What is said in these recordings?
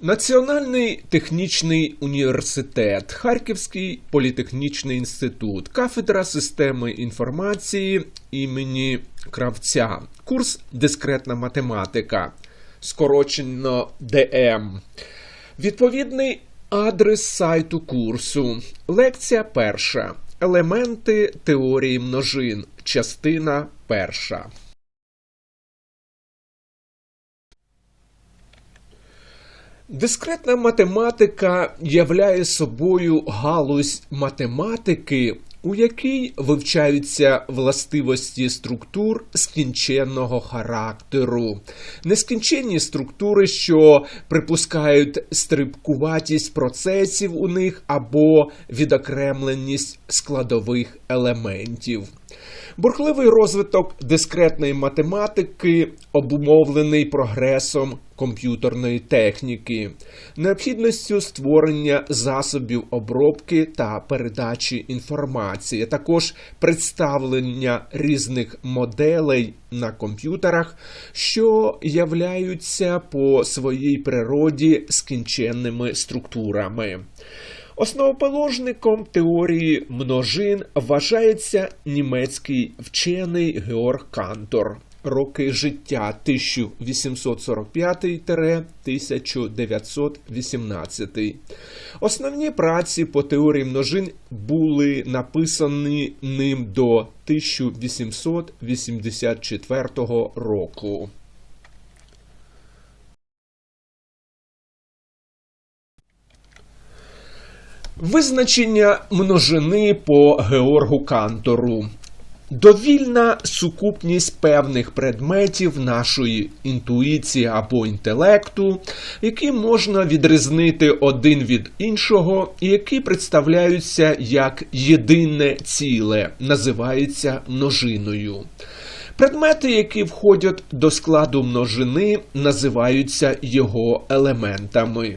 Національний технічний університет, Харківський політехнічний інститут, кафедра системи інформації імені Кравця, курс Дискретна математика, скорочено ДМ. Відповідний адрес сайту курсу. Лекція перша. Елементи теорії множин. Частина перша. Дискретна математика являє собою галузь математики, у якій вивчаються властивості структур скінченного характеру, нескінченні структури, що припускають стрибкуватість процесів у них або відокремленість складових елементів. Бурхливий розвиток дискретної математики обумовлений прогресом комп'ютерної техніки, необхідністю створення засобів обробки та передачі інформації, також представлення різних моделей на комп'ютерах, що являються по своїй природі скінченними структурами. Основоположником теорії множин вважається німецький вчений Георг Кантор. Роки життя 1845-1918. Основні праці по теорії множин були написані ним до 1884 року. Визначення множини по Георгу Кантору. Довільна сукупність певних предметів нашої інтуїції або інтелекту, які можна відрізнити один від іншого, і які представляються як єдине ціле, називається множиною. Предмети, які входять до складу множини, називаються його елементами.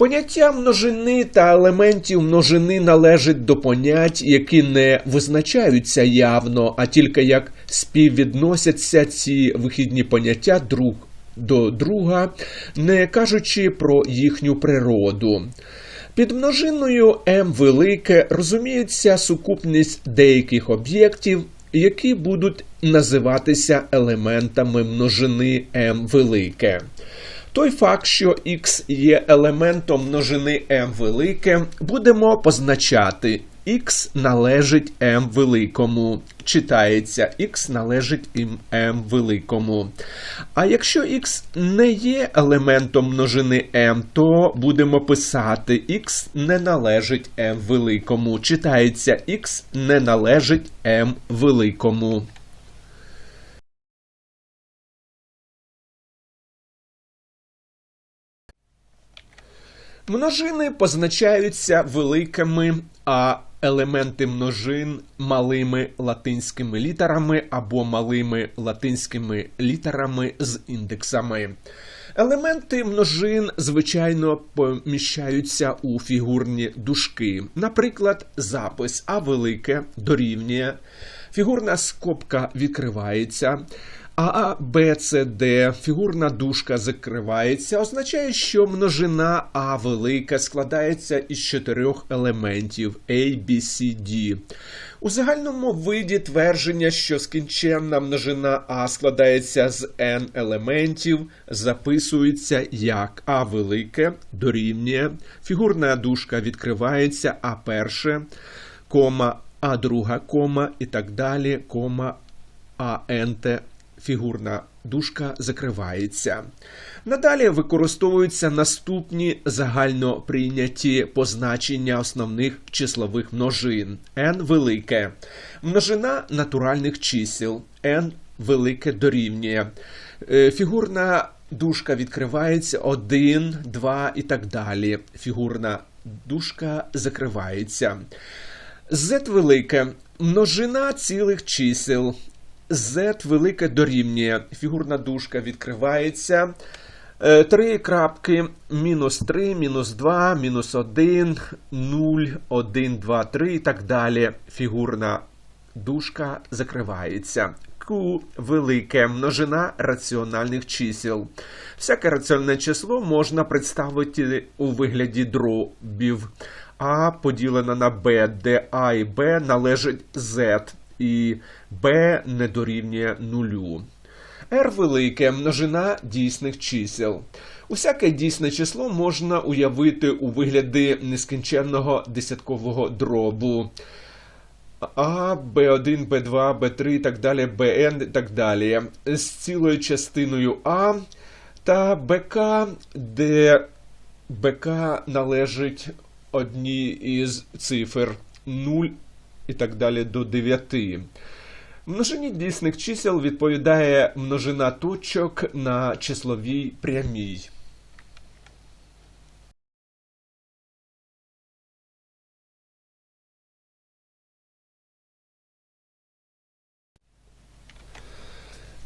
Поняття множини та елементів множини належить до понять, які не визначаються явно, а тільки як співвідносяться ці вихідні поняття друг до друга, не кажучи про їхню природу. Під множиною М велике розуміється сукупність деяких об'єктів, які будуть називатися елементами множини М велике. Той факт, що x є елементом множини m велике, будемо позначати x належить m великому. Читається x належить m великому. А якщо x не є елементом множини m, то будемо писати x не належить m великому. Читається x не належить m великому. Множини позначаються великими, а елементи множин малими латинськими літерами або малими латинськими літерами з індексами. Елементи множин, звичайно, поміщаються у фігурні дужки. Наприклад, запис А велике дорівнює, фігурна скобка відкривається. А, Б, С, Д, фігурна дужка закривається, означає, що множина А велика складається із чотирьох елементів A, B, C, D. У загальному виді твердження, що скінченна множина А складається з n елементів, записується як А велике дорівнює, фігурна дужка відкривається, А перше, кома, А друга кома і так далі, кома, А енте фігурна дужка закривається. Надалі використовуються наступні загально прийняті позначення основних числових множин. n велике. Множина натуральних чисел. n велике дорівнює. Фігурна дужка відкривається 1, 2 і так далі. Фігурна дужка закривається. z велике. Множина цілих чисел z велике дорівнює. Фігурна дужка відкривається. Три крапки, мінус 3, мінус 2, мінус 1, 0, 1, 2, 3 і так далі. Фігурна дужка закривається. порядку велике множина раціональних чисел. Всяке раціональне число можна представити у вигляді дробів. А поділена на Б, де А і Б належить Z, і Б не дорівнює нулю. R велике множина дійсних чисел. Усяке дійсне число можна уявити у вигляді нескінченного десяткового дробу. А, Б1, Б2, Б3 і так далі, Бн і так далі. З цілою частиною А та БК, де БК належить одній із цифр 0 і так далі до 9. Множині дійсних чисел відповідає множина точок на числовій прямій.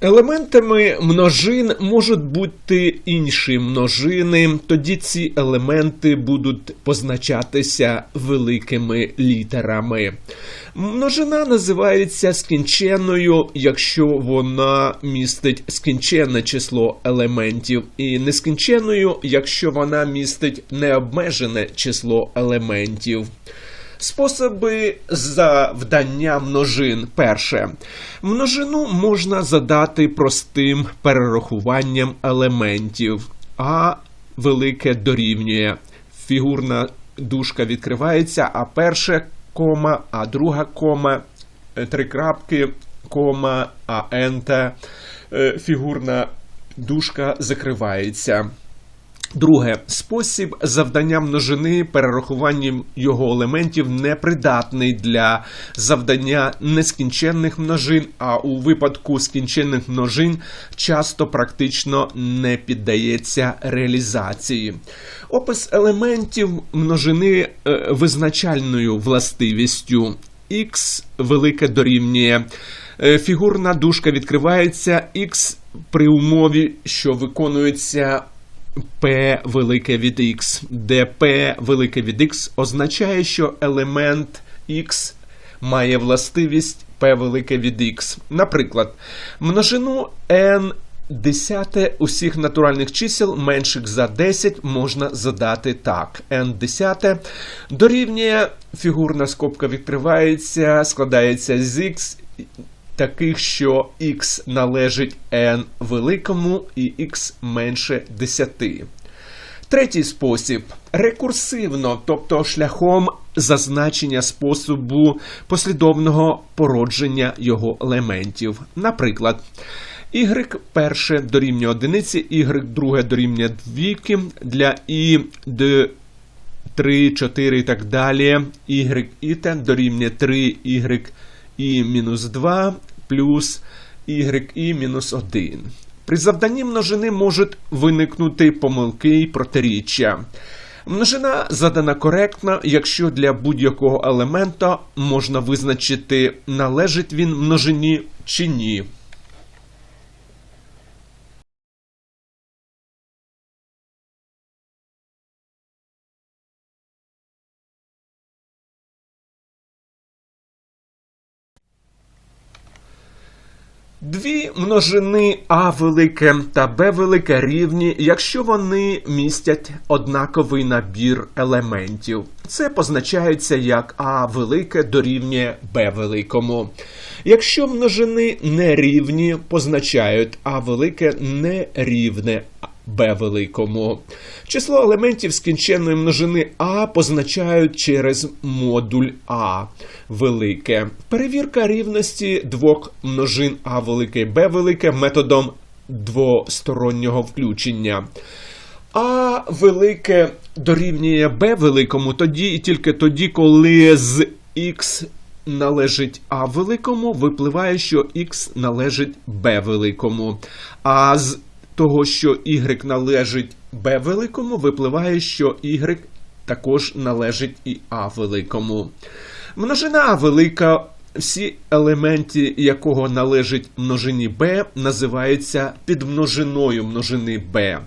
Елементами множин можуть бути інші множини, тоді ці елементи будуть позначатися великими літерами. Множина називається скінченною, якщо вона містить скінченне число елементів, і нескінченною, якщо вона містить необмежене число елементів. Способи завдання множин. Перше. Множину можна задати простим перерахуванням елементів. А велике дорівнює. Фігурна дужка відкривається, а перше кома, а друга кома, е, три крапки, кома, а ента. е, Фігурна дужка закривається. Друге, спосіб завдання множини перерахуванням його елементів непридатний для завдання нескінченних множин, а у випадку скінченних множин часто практично не піддається реалізації. Опис елементів множини е, визначальною властивістю x велике дорівнює. Е, Фігурна дужка відкривається x при умові, що виконується P велике від X, де P велике від X означає, що елемент X має властивість P велике від X. Наприклад, множину n десяте усіх натуральних чисел менших за 10 можна задати так. n десяте дорівнює фігурна скобка відкривається, складається з X таких, що x належить n великому і x менше 10. Третій спосіб рекурсивно, тобто шляхом зазначення способу послідовного породження його елементів. Наприклад, y перше дорівнює одиниці, y друге дорівнює двійки, для i d 3, 4 і так далі, y і дорівнює 3, y і мінус 2 плюс y мінус 1. При завданні множини можуть виникнути помилки і протиріччя. Множина задана коректно, якщо для будь-якого елемента можна визначити, належить він множині чи ні. Дві множини А велике та Б велике рівні, якщо вони містять однаковий набір елементів. Це позначається як А велике дорівнює Б великому. Якщо множини не рівні, позначають А велике не рівне Б великому. Число елементів скінченної множини А позначають через модуль А велике. Перевірка рівності двох множин А велике Б велике методом двостороннього включення. А велике дорівнює Б великому тоді і тільки тоді, коли з Х належить А великому, випливає, що Х належить Б великому. А з того, що y належить b великому, випливає, що y також належить і а великому. Множина А велика, всі елементи якого належить множині b, називаються підмножиною множини b.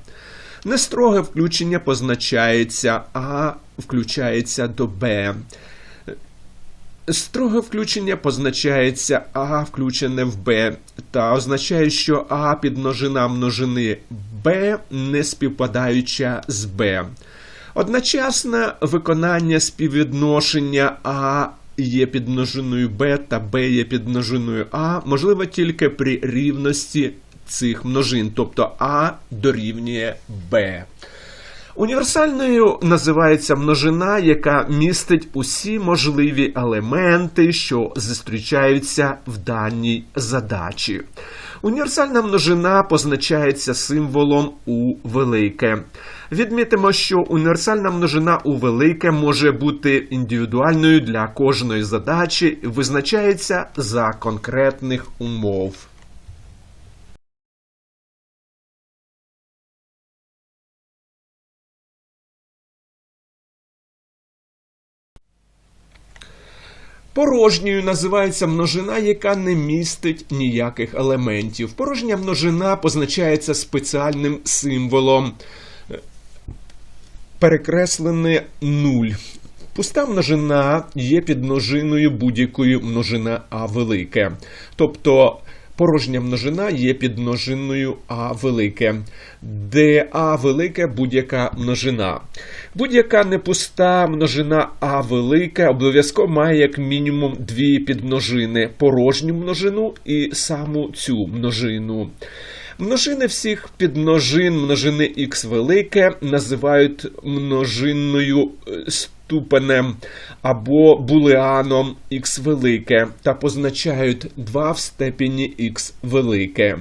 Нестроге включення позначається, а включається до b. Строге включення позначається А включене в Б та означає, що А підмножина множини Б не співпадаюча з Б. Одночасне виконання співвідношення А є підмножиною Б та Б є підмножиною А можливо тільки при рівності цих множин, тобто А дорівнює Б. Універсальною називається множина, яка містить усі можливі елементи, що зустрічаються в даній задачі. Універсальна множина позначається символом у велике. Відмітимо, що універсальна множина у велике може бути індивідуальною для кожної задачі визначається за конкретних умов. Порожньою називається множина, яка не містить ніяких елементів. Порожня множина позначається спеціальним символом перекреслене 0. Пуста множина є підмножиною будь-якої множина А велике. Тобто порожня множина є підмножиною А велике, де А велике будь-яка множина. Будь-яка непуста множина А велике обов'язково має як мінімум дві підмножини порожню множину і саму цю множину. Множини всіх підмножин множини х велике називають множинною е, ступенем або булеаном х велике та позначають 2 в степені х велике.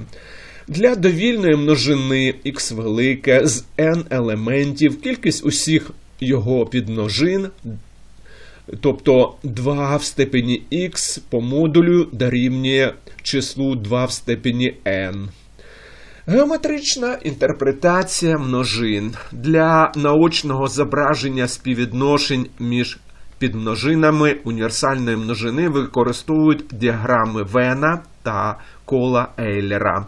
Для довільної множини х велике з n елементів кількість усіх його підмножин, тобто 2 в степені х по модулю дорівнює числу 2 в степені n. Геометрична інтерпретація множин для наочного зображення співвідношень між підмножинами універсальної множини використовують діаграми Вена та кола Ейлера.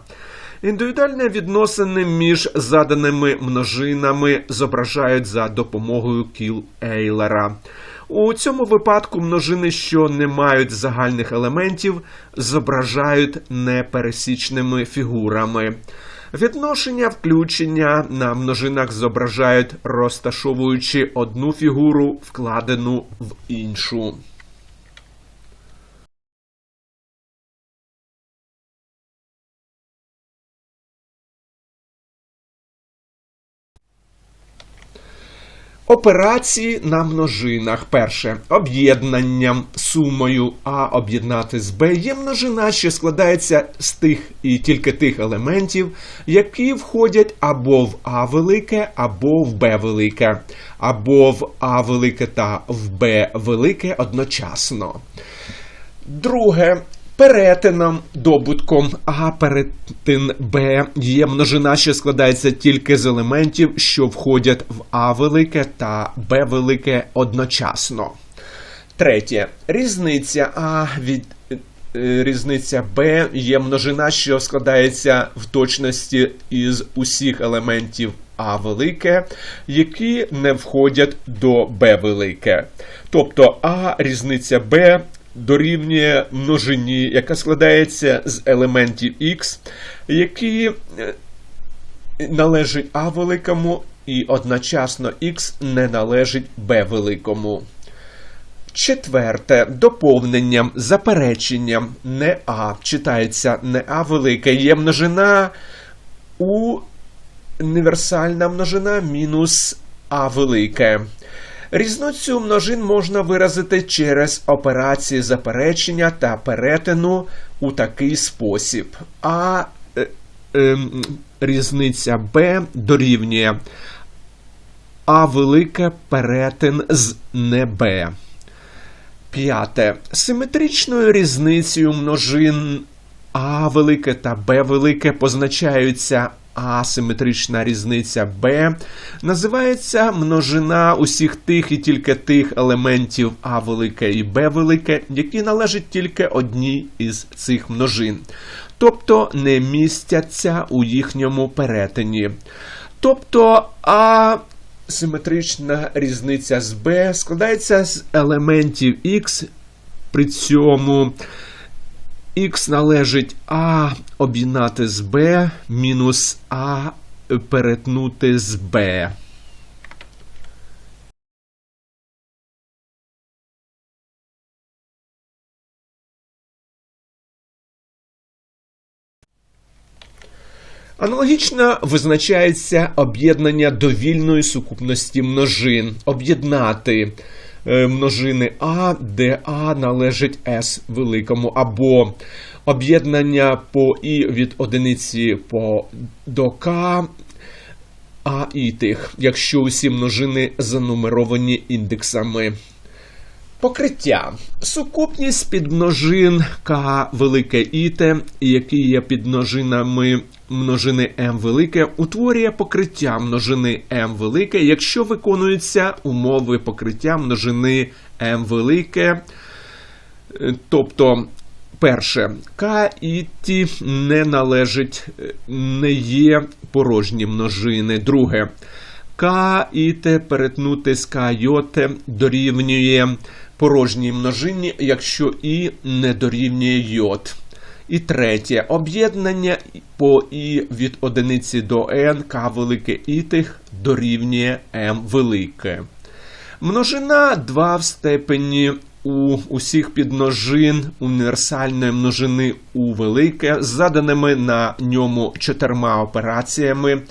Індивідуальні відносини між заданими множинами зображають за допомогою кіл Ейлера. У цьому випадку множини, що не мають загальних елементів, зображають непересічними фігурами. Відношення включення на множинах зображають, розташовуючи одну фігуру, вкладену в іншу. Операції на множинах. Перше. Об'єднанням сумою А об'єднати з Б є множина, що складається з тих і тільки тих елементів, які входять або в А велике, або в Б велике, або в А велике та в Б велике одночасно. Друге. Перетином добутком А перетин Б є множина, що складається тільки з елементів, що входять в А велике та Б велике одночасно. Третє. Різниця А від е, різниця Б є множина, що складається в точності із усіх елементів А велике, які не входять до Б велике. Тобто А різниця Б дорівнює множині, яка складається з елементів Х, які е, належать А великому, і одночасно Х не належить Б великому. Четверте, доповненням, запереченням не А читається не А велике, є множина у універсальна множина мінус А велике. Різницю множин можна виразити через операції заперечення та перетину у такий спосіб. А е, е, різниця Б дорівнює А велике перетин з не Б. П'яте. Симетричною різницею множин А велике та Б велике позначаються асиметрична різниця b називається множина усіх тих і тільки тих елементів А велике і Б велике, які належать тільки одній із цих множин, тобто не містяться у їхньому перетині. Тобто А симетрична різниця з b складається з елементів X При цьому х належить А об'єднати з Б мінус А перетнути з Б. Аналогічно визначається об'єднання довільної сукупності множин. Об'єднати множини А, де А належить С великому, або об'єднання по І від одиниці по до К А і тих, якщо усі множини занумеровані індексами. Покриття. Сукупність підмножин К велике іте, які є підмножинами множини М велике, утворює покриття множини М велике, якщо виконуються умови покриття множини М велике. Е, Тобто, перше, К і Ті не належить, е, не є порожні множини. Друге, К і Т перетнути з К йоте дорівнює порожній множині, якщо І не дорівнює йод. І третє. Об'єднання по І від одиниці до n К велике ітих дорівнює М велике. Множина 2 в степені у усіх підмножин універсальної множини У велике з заданими на ньому чотирма операціями.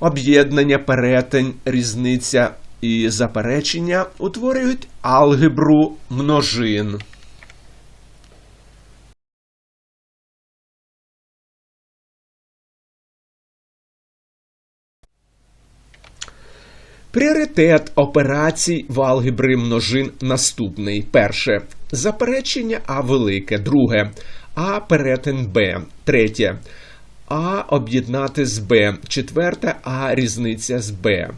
Об'єднання, перетин, різниця і заперечення утворюють алгебру множин. Пріоритет операцій в алгебри множин наступний. Перше. Заперечення А велике. Друге. А перетин Б. Третє. А об'єднати з Б. Четверте А різниця з Б.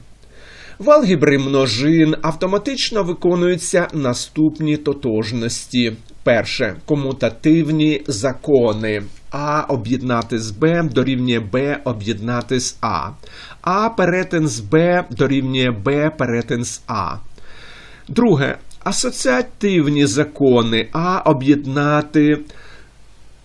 В алгебри множин автоматично виконуються наступні тотожності. Перше комутативні закони. А об'єднати з Б дорівнює Б об'єднати з А. А перетин з Б дорівнює Б перетин з А. Друге. Асоціативні закони. А об'єднати.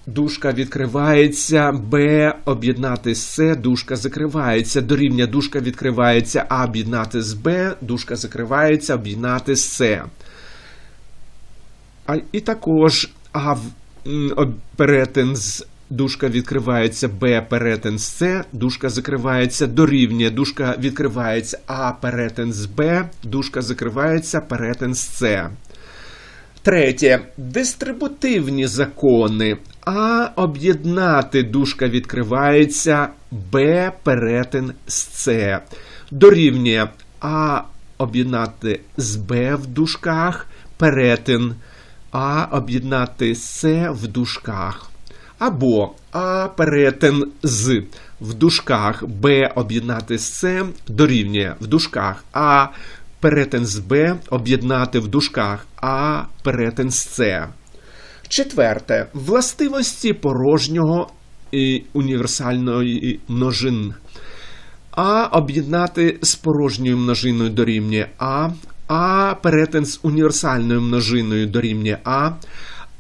Дужка відкривається, Б об'єднати з С, дужка закривається, дорівня дужка відкривається, А об'єднати з Б, дужка закривається, об'єднати з С. А, і також А перетин з дужка відкривається, Б перетин з С, дужка закривається, дорівнює, дужка відкривається, А перетин з Б, дужка закривається, перетин з С. Третє. Дистрибутивні закони. А об'єднати дужка відкривається, Б перетин з С. Дорівнює А об'єднати з Б в дужках, перетин А об'єднати С в дужках. Або А перетин з в дужках Б об'єднати з С дорівнює в дужках А перетин з Б об'єднати в дужках А перетин з С. Четверте. Властивості порожнього і універсальної множин. А об'єднати з порожньою множиною дорівнює А. А перетин з універсальною множиною дорівнює А.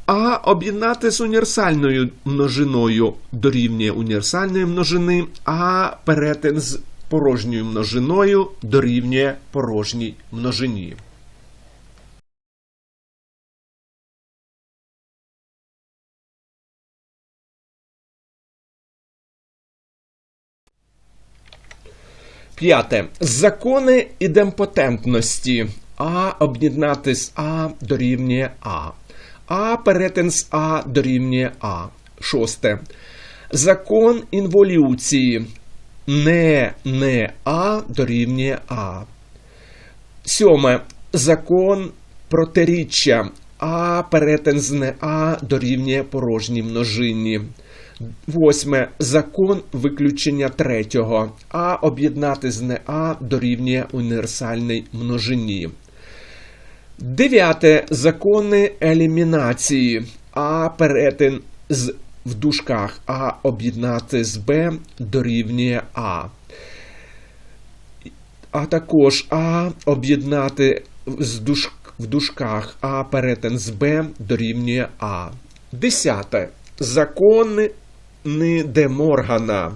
А об'єднати з універсальною множиною дорівнює універсальної множини, а перетин з порожньою множиною дорівнює порожній множині. П'яте. Закони ідемпотентності. А об'єднати з А дорівнює А. А перетин з А дорівнює А. Шосте. Закон інволюції. Не не А дорівнює А. Сьоме. Закон протиріччя. А перетин з не А дорівнює порожній множині. Восьме. Закон виключення третього. А об'єднати з не А дорівнює універсальній множині. Дев'яте. Закони елімінації. А перетин з в дужках А об'єднати з Б дорівнює А. А також А об'єднати в дужках А перетин з Б дорівнює А. Десяте. Закони Де Моргана.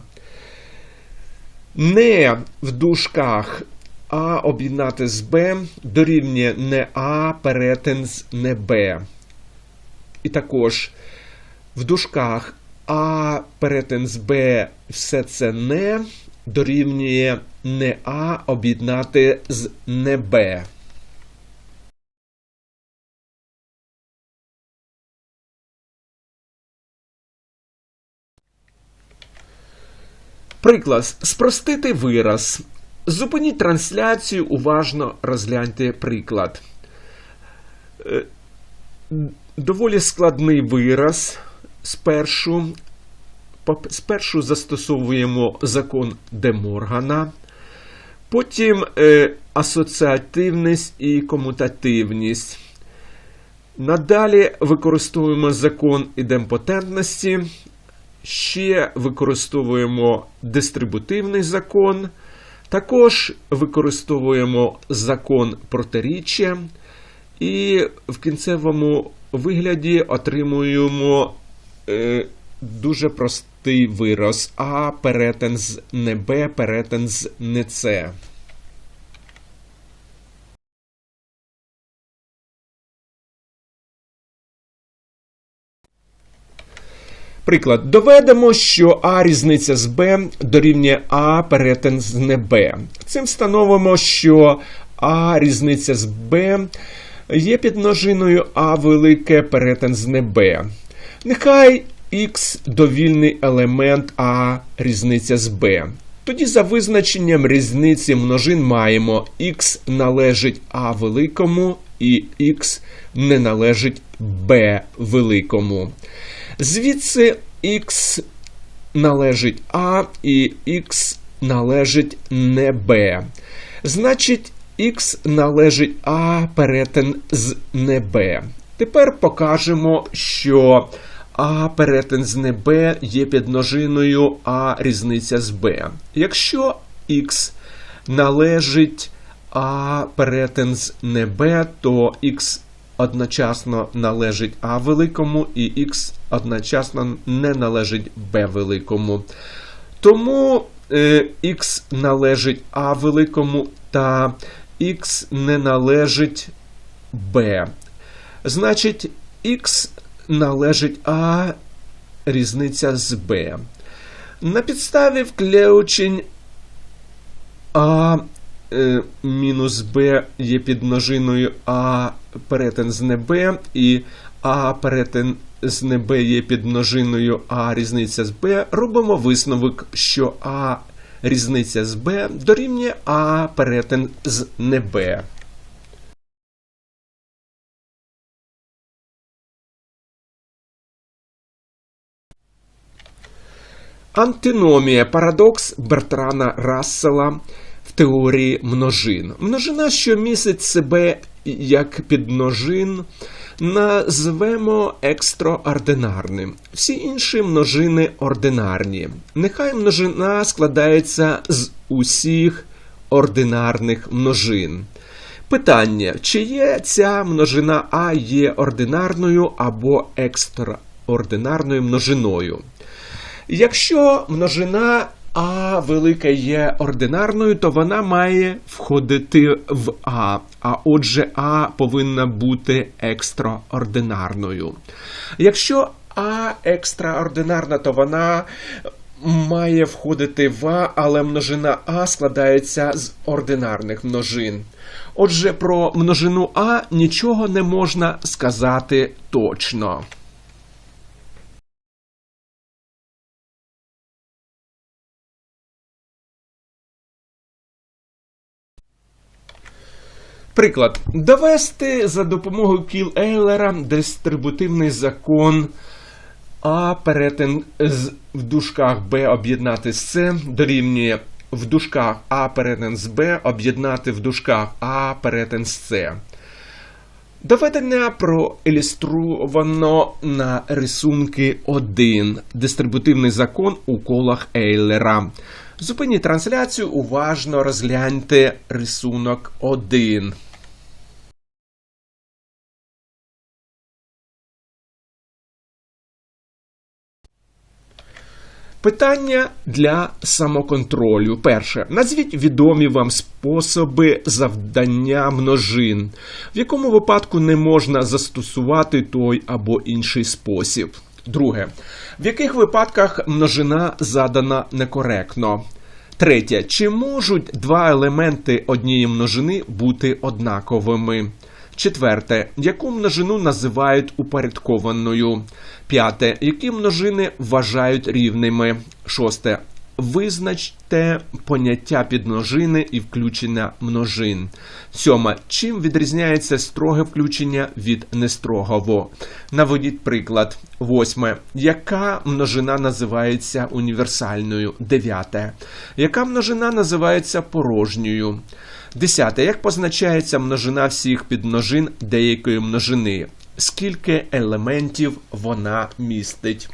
Не в дужках А об'єднати з Б дорівнює не А перетин з не Б. І також в дужках А перетин з Б все це не дорівнює не А об'єднати з не Б. Приклад. Спростити вираз. Зупиніть трансляцію, уважно розгляньте приклад. Е, Доволі складний вираз. Спершу, спершу застосовуємо закон Де Моргана, потім е, асоціативність і комутативність. Надалі використовуємо закон ідемпотентності, ще використовуємо дистрибутивний закон, також використовуємо закон протиріччя, і в кінцевому вигляді отримуємо е, дуже простий вираз. А перетин з не Б, перетин з не С. Приклад. Доведемо, що А різниця з Б дорівнює А перетин з не Б. Цим встановимо, що А різниця з Б є підмножиною А велике перетин з не Б. Нехай Х довільний елемент А різниця з Б. Тоді за визначенням різниці множин маємо Х належить А великому і Х не належить Б великому. Звідси Х належить А і Х належить не Б. Значить, Х належить А перетин з не Б. Тепер покажемо, що А перетин з не Б є підмножиною А різниця з Б. Якщо Х належить А перетин з не Б, то Х одночасно належить А великому і Х одночасно не належить Б великому. Тому е, Х належить А великому та Х не належить Б. Значить, Х належить А різниця з Б. На підставі включень А е, мінус Б є підмножиною А перетин з не Б, і А перетин з не Б є підмножиною А різниця з Б, робимо висновок, що А різниця з Б дорівнює А перетин з не Б. Антиномія парадокс Бертрана Рассела в теорії множин. Множина, що містить себе як підмножин, назвемо екстраординарним. Всі інші множини ординарні. Нехай множина складається з усіх ординарних множин. Питання: чи є ця множина А є ординарною або екстраординарною множиною? Якщо множина А велика є ординарною, то вона має входити в А. А отже, А повинна бути екстраординарною. Якщо А екстраординарна, то вона має входити в А, але множина А складається з ординарних множин. Отже, про множину А нічого не можна сказати точно. Приклад. Довести за допомогою кіл Ейлера дистрибутивний закон А перетин з в дужках Б об'єднати з С дорівнює в дужках А перетин з Б об'єднати в дужках А перетин з С. Доведення проілюстровано на рисунки 1. Дистрибутивний закон у колах Ейлера. Зупиніть трансляцію, уважно розгляньте рисунок 1. Питання для самоконтролю. Перше. Назвіть відомі вам способи завдання множин, в якому випадку не можна застосувати той або інший спосіб. Друге. В яких випадках множина задана некоректно? Третє. Чи можуть два елементи однієї множини бути однаковими? Четверте. Яку множину називають упорядкованою? П'яте. Які множини вважають рівними? Шосте. Визначте поняття підмножини і включення множин. Сьоме. Чим відрізняється строге включення від нестрогого? Наведіть приклад. Восьме. Яка множина називається універсальною? Дев'яте. Яка множина називається порожньою? Десяте. Як позначається множина всіх підмножин деякої множини? Скільки елементів вона містить?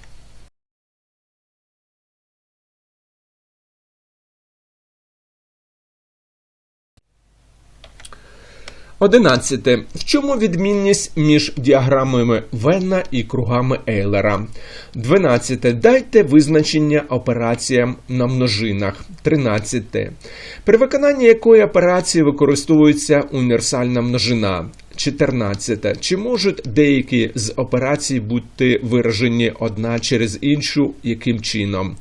Одинадцяте. В чому відмінність між діаграмами Венна і кругами Ейлера? Дванадцяте. Дайте визначення операціям на множинах. Тринадцяте. При виконанні якої операції використовується універсальна множина? 14. Чи можуть деякі з операцій бути виражені одна через іншу, яким чином?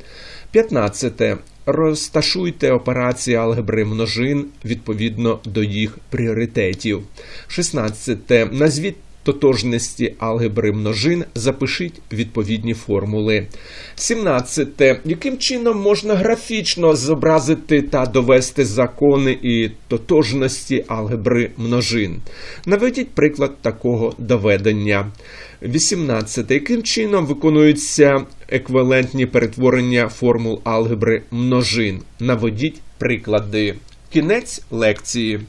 15. Розташуйте операції алгебри множин відповідно до їх пріоритетів. 16. Назвіть тотожності алгебри множин, запишіть відповідні формули. 17. Яким чином можна графічно зобразити та довести закони і тотожності алгебри множин? Наведіть приклад такого доведення. 18. Яким чином виконуються еквівалентні перетворення формул алгебри множин? Наведіть приклади. Кінець лекції.